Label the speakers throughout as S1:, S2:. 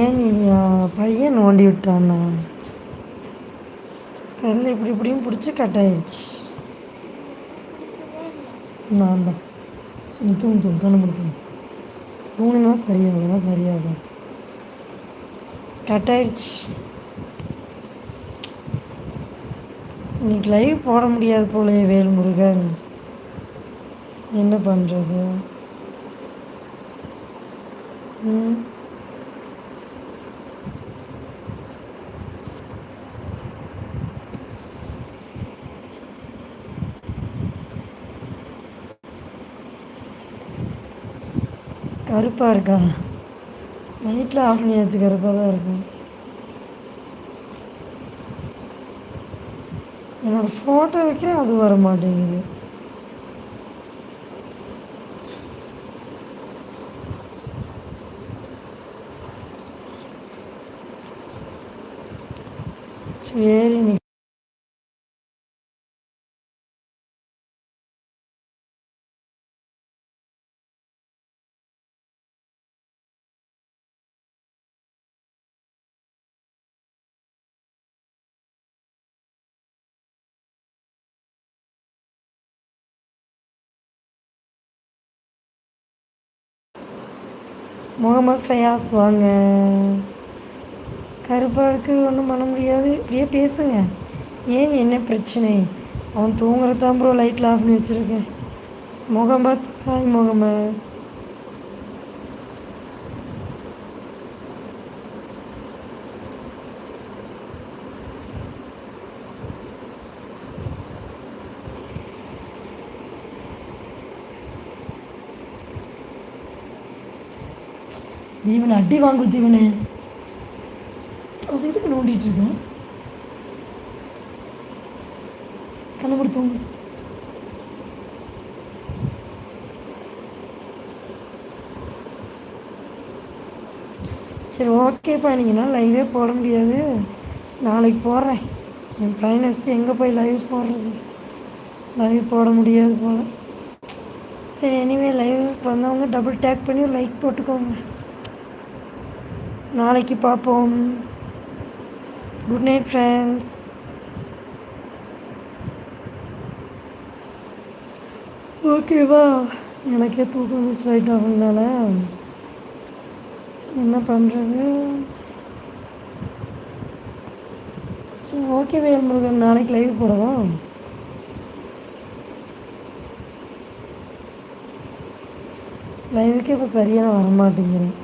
S1: ஏன் பையன் நோண்டி விட்டானா செல்லு இப்படி இப்படியும் பிடிச்சி கட் ஆயிடுச்சு நான் தான். நீ தூங்கு தூங்கு கண்ணு முடித்து தூங்கினா சரியாகும் சரியாகும் கட் ஆயிடுச்சு இன்னைக்கு லைவ் போட முடியாது போலயே வேல்முருகன். என்ன பண்ணுறது ம்? கருப்பாக இருக்கா? நைட்டில் ஆஃப் பண்ணியாச்சு கருப்பாக தான் இருக்கும். என்னோடய ஃபோட்டோ வைக்கிறேன் அது வர மாட்டேங்குது சரி நீ முகமது ஃபயாஸ் வாங்க. கருப்பாக ஒன்றும் பண்ண முடியாது. இப்படியே பேசுங்க. ஏன் என்ன பிரச்சனை? அவன் தூங்குறது தான் ப்ரோ லைட்டில் ஆஃப் பண்ணி வச்சுருக்கேன். முகமத் ஹாய் முகமது. தீவனை அடி வாங்கு தீவனே அது எதுக்கு நோண்டிட்டு இருக்கேன்? கண்ணு சரி ஓகேப்பா. நீங்கள்னா லைவே போட முடியாது. நாளைக்கு போடுறேன் என் பையனை வச்சுட்டு எங்கே போய் லைவ் போடுறது? லைவ் போட முடியாது போல். சரி எனிவே லைவ் வந்தவங்க டபுள் டேக் பண்ணி ஒரு லைக் போட்டுக்கோங்க. நாளைக்கு பார்ப்போம். குட் நைட் ஃப்ரெண்ட்ஸ் ஓகேவா? எனக்கே தூக்கம் வந்துச்சு லைட் ஆகுனால என்ன பண்ணுறது சரி ஓகே வேல்முருகன் நாளைக்கு லைவ் போடவா? லைவுக்கே இப்போ சரியாக நான் வரமாட்டேங்கிறேன்.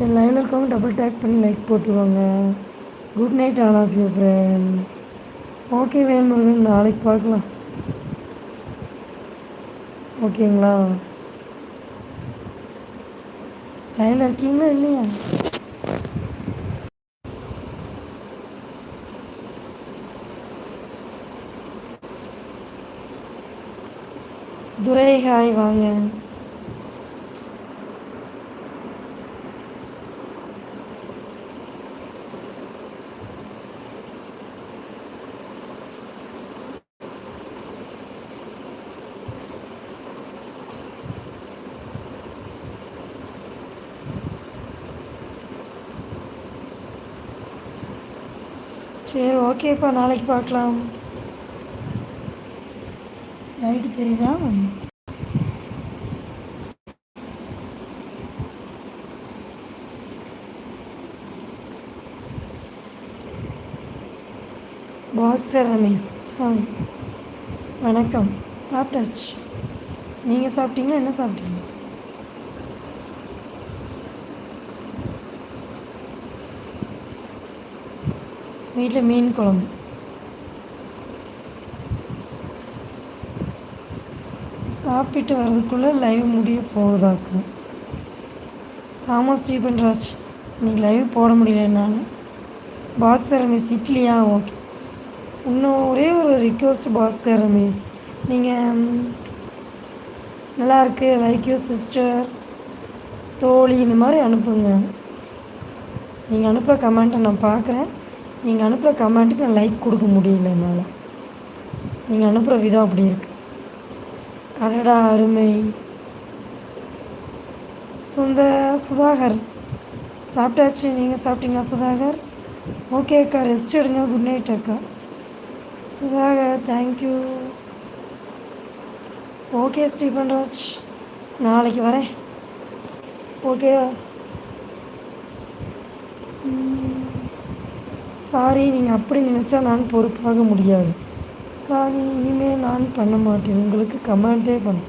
S1: சரி லைவில் இருக்கவங்க டபுள் டேக் பண்ணி லைக் போட்டுருவாங்க. Good night all of you friends okay Velmurugan நாளைக்கு பார்க்கலாம். ஓகேங்களா லைவில் இருக்கீங்களா இல்லையா? துரை ஹாய் வாங்க. சரி ஓகேப்பா நாளைக்கு பார்க்கலாம். லைட்டு தெரியுதா? பாக்ஸர் ரமேஷ் ஹாய் வணக்கம். சாப்பிட்டாச்சு. நீங்கள் சாப்பிட்டீங்களா? என்ன சாப்பிட்டீங்க? வீட்டில் மீன் குழம்பு. சாப்பிட்டு வர்றதுக்குள்ளே லைவ் முடிய போகுதாக்கு. ஆமாம் ஸ்டீபன் ராஜ் இன்னைக்கு லைவ் போட முடியல என்னால். பாஸ்கர் ரமேஷ் இட்லியா? ஓகே இன்னும் ஒரே ஒரு ரிக்வஸ்ட் பாஸ்கர் ரமேஷ். நீங்கள் நல்லா இருக்கு. லைக் யூ சிஸ்டர் தோழி இந்த மாதிரி அனுப்புங்க. நீங்கள் அனுப்புகிற கமெண்ட்டை நான் பார்க்குறேன் நீங்கள் அனுப்புகிற கமெண்ட்டுக்கு நான் லைக் கொடுக்க முடியல என்னால். நீங்கள் அனுப்புகிற விதம் அப்படி இருக்குது அடடா அருமை. சுந்த சுதாகர் சாப்பிட்டாச்சு. நீங்கள் சாப்பிட்டீங்களா சுதாகர்? ஓகே அக்கா ரெஸ்ட் எடுங்க. குட் நைட் அக்கா. சுதாகர் தேங்க்யூ ஓகே ஸ்டீபன்ராஜ் நாளைக்கு வரேன். ஓகே சாரி நீங்கள் அப்படி நினச்சா நான் பொறுப்பாக முடியாது. சாரி இனிமேல் நான் பண்ண மாட்டேன். உங்களுக்கு கமெண்ட்டே பண்ண.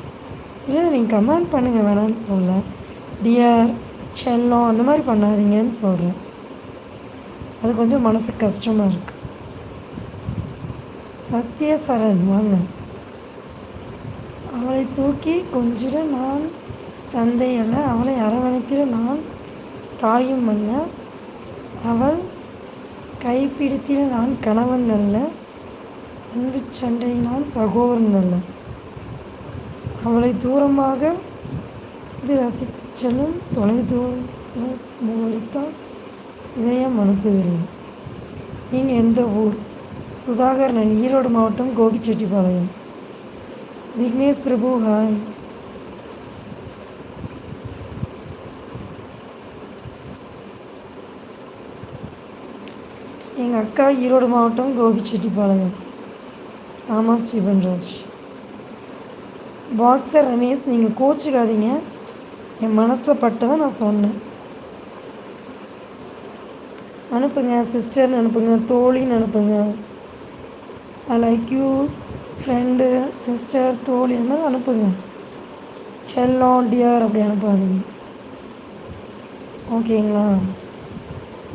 S1: இல்லை நீங்கள் கமெண்ட் பண்ணுங்கள் வேணான்னு சொல்ல டியர் செல்லம் அந்த மாதிரி பண்ணாதீங்கன்னு சொல்கிறேன் அது கொஞ்சம் மனசு கஷ்டமாக இருக்குது சத்யசரண் வாங்க. அவளை தூக்கி கொஞ்சிட நான் தந்தை அல்ல அவளை அரவணைத்திட நான் தாயும் அல்ல. அவள் கைப்பிடித்தில் நான் கணவன் அல்ல அன்பு சண்டை நான் சகோதரன் அல்ல. அவளை தூரமாக இது ரசித்து செல்லும் தொலை தூரத்தில் முகத்தால் இதயம் அனுப்புகிறேன் நீங்கள் எந்த ஊர்? சுதாகர் நான் ஈரோடு மாவட்டம் கோபிச்செட்டிப்பாளையம். விக்னேஷ் பிரபு ஹாய். எங்கள் அக்கா ஈரோடு மாவட்டம் கோபிச்செட்டிப்பாளையம். ஆமாம் ஸ்ரீபன்ராஜ் பாக்ஸர் ரமேஷ் நீங்கள் கோச்சிக்காதீங்க. என் மனசில் பட்டதை நான் சொன்னேன். அனுப்புங்க சிஸ்டர்னு அனுப்புங்க தோழின்னு அனுப்புங்க. I like you friend sister தோழி அந்த மாதிரி அனுப்புங்க. செல்லம் டியர் அப்படி அனுப்பாதீங்க. ஓகேங்களா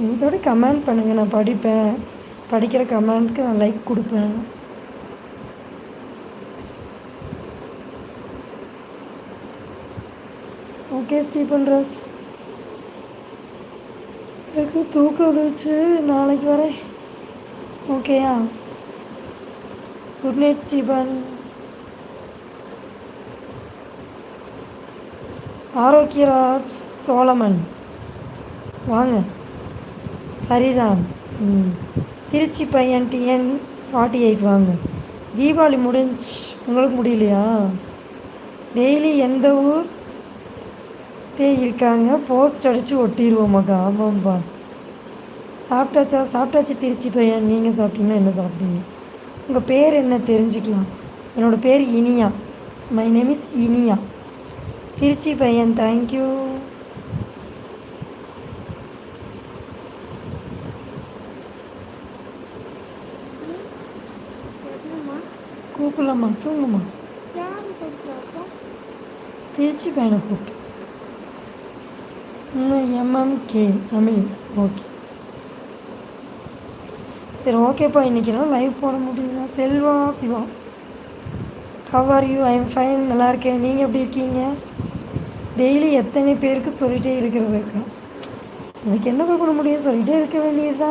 S1: இதோட கமெண்ட் பண்ணுங்கள் நான் படிப்பேன். படிக்கிற கமெண்ட்க்கு நான் லைக் கொடுப்பேன். ஓகே ஸ்டீபன்ராஜ் எனக்கு தூக்கம் வந்துருச்சு. நாளைக்கு வரேன். ஓகேயா குட் நைட் ஸ்டீபன் ஆரோக்கியராஜ் சோழமன். வாங்க. சரிதான். ம். திருச்சி பையன் டிஎன் ஃபார்ட்டி எயிட் வாங்க. தீபாவளி முடிஞ்சு உங்களுக்கு முடியலையா? டெய்லி எந்த ஊர் டே இருக்காங்க போஸ்ட் அடித்து ஒட்டிடுவோமாக்கா ஆமாம்ப்பா சாப்பிட்டாச்சா? சாப்பிட்டாச்சு திருச்சி பையன். நீங்கள் சாப்பிட்டீங்கன்னா என்ன சாப்பிட்டீங்க? உங்கள் பேர் என்ன? தெரிஞ்சுக்கலாம். என்னோடய பேர் Iniya. My name is Iniya. Trichy பையன் தேங்க்யூ கூப்பிடலாமா தூங்குமா திருச்சி பையனை கூப்பிட்டு எம்எம்கே தமிழ். ஓகே. சரி ஓகேப்பா இன்றைக்கி என்னால் லைவ் போட முடியுதுண்ணா Selva Siva. How are you I am fine நல்லா இருக்கேன். நீங்கள் எப்படி இருக்கீங்க? டெய்லி எத்தனை பேருக்கு சொல்லிகிட்டே இருக்கிறதுக்கா எனக்கு என்ன பண்ண முடியும்? சொல்லிகிட்டே இருக்க வேண்டியது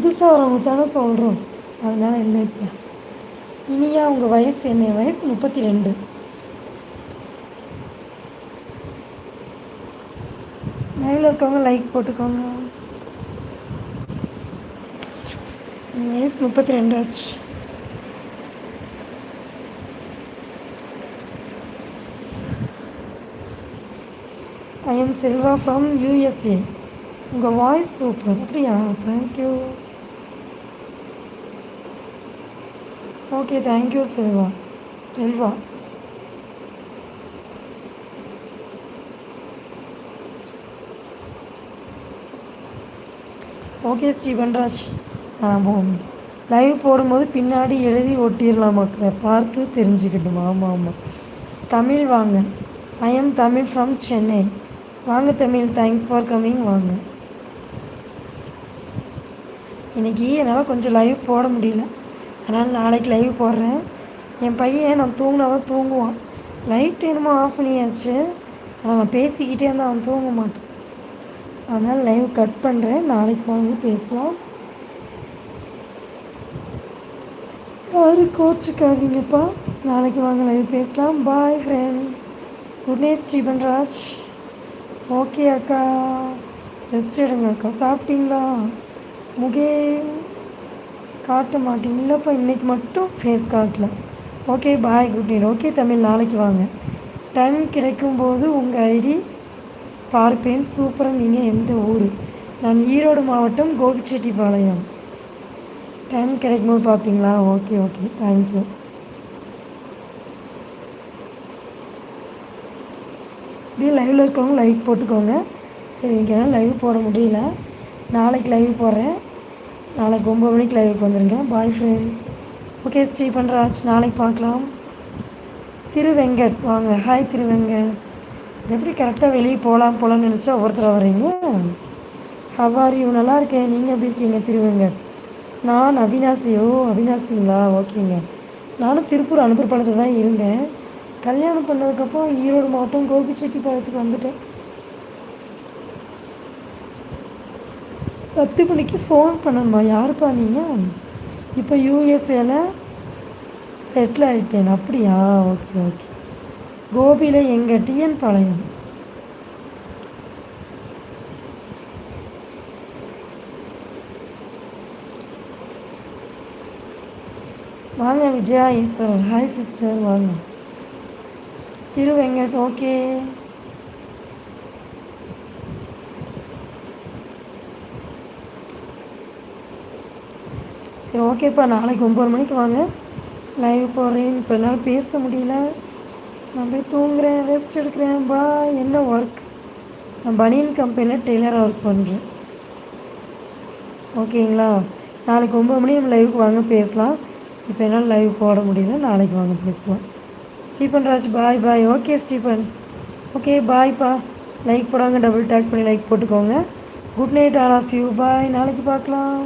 S1: புதுசாக வரவங்க தானே சொல்கிறோம் அதனால் என்ன இப்போ? இனியா உங்கள் வயசு என்ன? வயசு முப்பத்தி ரெண்டு லைவில் இருக்கவங்க லைக் போட்டுக்கோங்க. வயசு முப்பத்தி ரெண்டு ஆச்சு I am Selva from USA உங்கள் வாய்ஸ் சூப்பர் அப்படியா? Thank you okay thank you Selva Selva okay Srivanraj ஆமாம் லைவ் போடும்போது பின்னாடி எழுதி ஒட்டிடலாமாக்க? பார்த்து தெரிஞ்சுக்கிட்டோம். ஆமாம் ஆமாம் தமிழ் வாங்க. I am Tamil from Chennai வாங்க தமிழ் தேங்க்ஸ் ஃபார் கம்மிங் வாங்க. இன்றைக்கி என்னால் கொஞ்சம் லைவ் போட முடியல. அதனால் நாளைக்கு லைவ் போடுறேன். என் பையன் நான் தூங்கினா தான் தூங்குவான். லைட் என்னமோ ஆஃப் பண்ணியாச்சு. ஆனால் நான் பேசிக்கிட்டே இருந்தால் அவன் தூங்க மாட்டான். அதனால் லைவ் கட் பண்ணுறேன் நாளைக்கு வாங்கி பேசலாம். யாரும் கோச்சிக்காதீங்கப்பா நாளைக்கு வாங்க லைவ் பேசலாம். Bye friend good night Sripanraj. Okay அக்கா. ரெஸ்ட் எடுங்க அக்கா. சாப்பிட்டீங்களா? முகே காட்ட மாட்டேன். இல்லைப்பா இன்றைக்கி மட்டும் ஃபேஸ் காட்டல okay bye good night okay Tamil நாளைக்கு வாங்க. டைம் கிடைக்கும்போது உங்கள் ஐடி பார்ப்பேன். சூப்பராக நீங்கள் எந்த ஊர்? நான் ஈரோடு மாவட்டம் கோபிச்செட்டிப்பாளையம். டைம் கிடைக்கும்போது பார்ப்பீங்களா? ஓகே ஓகே தேங்க்யூ இப்படியே லைவில் இருக்கவங்க லைக் போட்டுக்கோங்க. சரி இன்றைக்கி லைவ் போட முடியல. நாளைக்கு லைவ் போடுறேன். நாளைக்கு ஒம்பது மணிக்கு லைவுக்கு வந்துடுங்க பாய் ஃப்ரெண்ட்ஸ் ஓகே ஸ்ரீபன்ராஜ் நாளைக்கு பார்க்கலாம். திருவெங்கட் வாங்க. ஹாய் திருவெங்கட். எப்படி கரெக்டாக வெளியே போகலாம் போகலான்னு நினச்சா ஒவ்வொருத்தராக வரீங்க ஹவார் யூ நல்லா இருக்கேன். நீங்கள் எப்படி இருக்கீங்க திருவெங்கட்? நான் அவினாசி. ஓ அவினாசிங்களா? ஓகேங்க. நானும் திருப்பூர் அனுப்புறப்பாளத்தில் தான் இருந்தேன். கல்யாணம் பண்ணதுக்கப்புறம் ஈரோடு மாவட்டம் கோபிச்செட்டிப்பாளையத்துக்கு வந்துட்டேன். பத்து மணிக்கு ஃபோன் பண்ணணுமா யாருப்பா நீங்கள் இப்போ யூஎஸ்ஏல செட்டில் ஆகிட்டேன் அப்படியா? ஓகே ஓகே கோபியில் எங்கள் டிஎன் பாளையம். வாங்க விஜயா ஈஸ்வரன். ஹாய் சிஸ்டர் வாங்க. திருவெங்கட் ஓகே சரி ஓகேப்பா நாளைக்கு ஒம்பது மணிக்கு வாங்க. லைவ் போடுறேன் இப்போ என்னால் பேச முடியல. நான் போய் தூங்குறேன். ரெஸ்ட் எடுக்கிறேன். பா என்ன ஒர்க் நான் பனியன் கம்பெனியில் டெய்லராக ஒர்க் பண்ணுறேன் ஓகேங்களா நாளைக்கு ஒம்பது மணி நம்ம லைவுக்கு வாங்க பேசலாம். இப்போ என்னால் லைவ் போட முடியல. நாளைக்கு வாங்க பேசலாம். Stephen Raj bye bye okay Stephen. Okay பாய்ப்பா like போடாங்க டபுள் டேக் பண்ணி லைக் போட்டுக்கோங்க. Good night all of you bye நாளைக்கு பார்க்கலாம்.